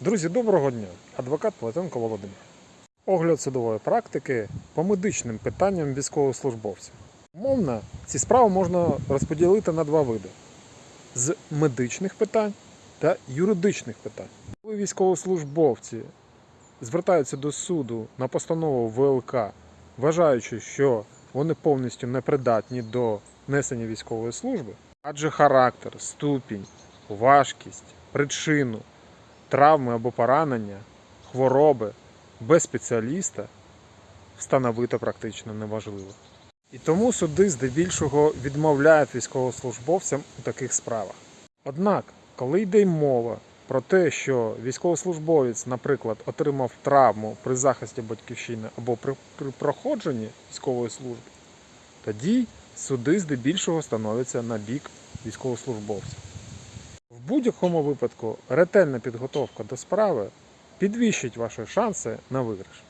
Друзі, доброго дня! Адвокат Платенко Володимир. Огляд судової практики по медичним питанням військовослужбовців. Умовно, ці справи можна розподілити на два види: з медичних питань та юридичних питань. Коли військовослужбовці звертаються до суду на постанову ВЛК, вважаючи, що вони повністю непридатні до несення військової служби, адже характер, ступінь, важкість, причину травми або поранення, хвороби без спеціаліста встановити практично неможливо. І тому суди здебільшого відмовляють військовослужбовцям у таких справах. Однак, коли йде мова про те, що військовослужбовець, наприклад, отримав травму при захисті батьківщини або при, проходженні військової служби, тоді суди здебільшого становляться на бік військовослужбовця. Будь-якому випадку ретельна підготовка до справи підвищить ваші шанси на виграш.